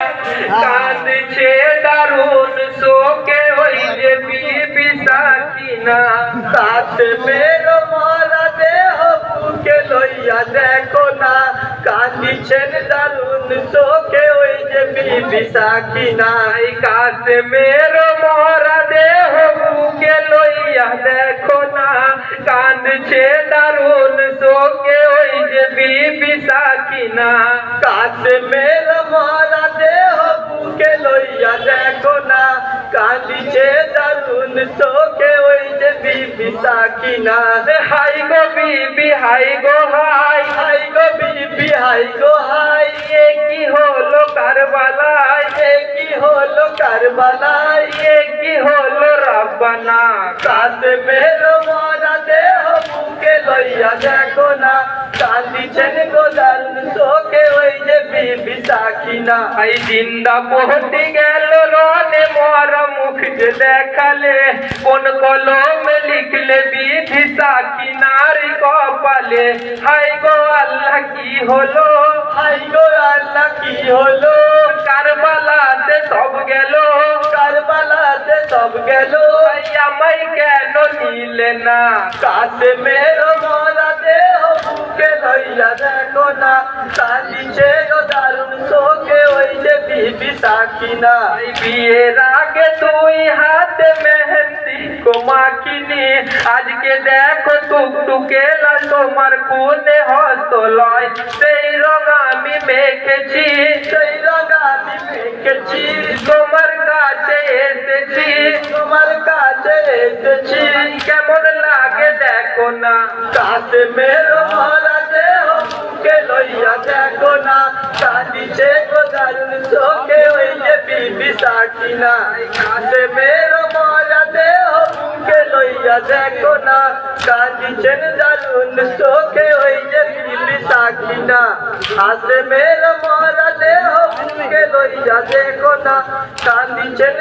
কাঁদছে দারুণ শোকে, ওই যে বিবি সাকিনা। সাথ মেরো মরা দেহ বুকে লইয়া দেখো না। কাঁদিছেন দারুণ শোকে, ওই যে বিবি সাকিনা। কাছে মেরো মরা দেহ বুকে লইয়া দেখো না। কাঁদছে দারুণ শোকে, ওই যে বিবি সাকিনা। মেরো মরা কাঁদিছে দারুণ শোকে ওই যে বিবি সাকিনা। হাই গো বিবি, হাই গো হাই হাই গো বিবি, হাই গো হাই। এ কি হলো কারবালায়, এ কি হলো কারবালায়, এ কি হলো রাব্বানা। কাছে মেরো মরা দেহ বুকে লইয়া দেখো না। কান্দিছেন গো দারুণ শোকে ওই যে বিবি সাকিনা। আই জিন্দা পহতি গেল রনে মর দেখালে কোন কলমে লিখলে বিধি সাকিনারি কপালে। হাই গো আল্লাহ কি হলো? হাই গো আল্লাহ কি হলো? কারবালাতে সব গেল। কারবালাতে সব গেল। আমায় কেন নিলে না? কাছে মেরো মরা দেহ বুকে লইয়া দেখো না। শোকে বিয়ের আগে তুই হাতে মেহেন্দি কোমাকিনি আজকে দেখো টুকটুকে লাল তোমার কোনে হস্ত লয় সেই রঙ আমি মেখেছি। সেই রঙা আমি মেখেছি। তোমার কাছে এসেছি। তোমার কাছে এসেছি। কেমন লাগে দেখো না। কাছে মেরো লইয়া দেখো না কাঁদিছে গো দারুণ শোকে ওই যে বিবি সাকিনা কাছে মেরো মরা দেহ, বুকে লইয়া দেখো না। কাঁদিছেন দারুণ শোকে ওই যে বিবি সাকিনা কাছে মেরো মরা দেহ, বুকে লইয়া দেখো না। কাঁদিছেন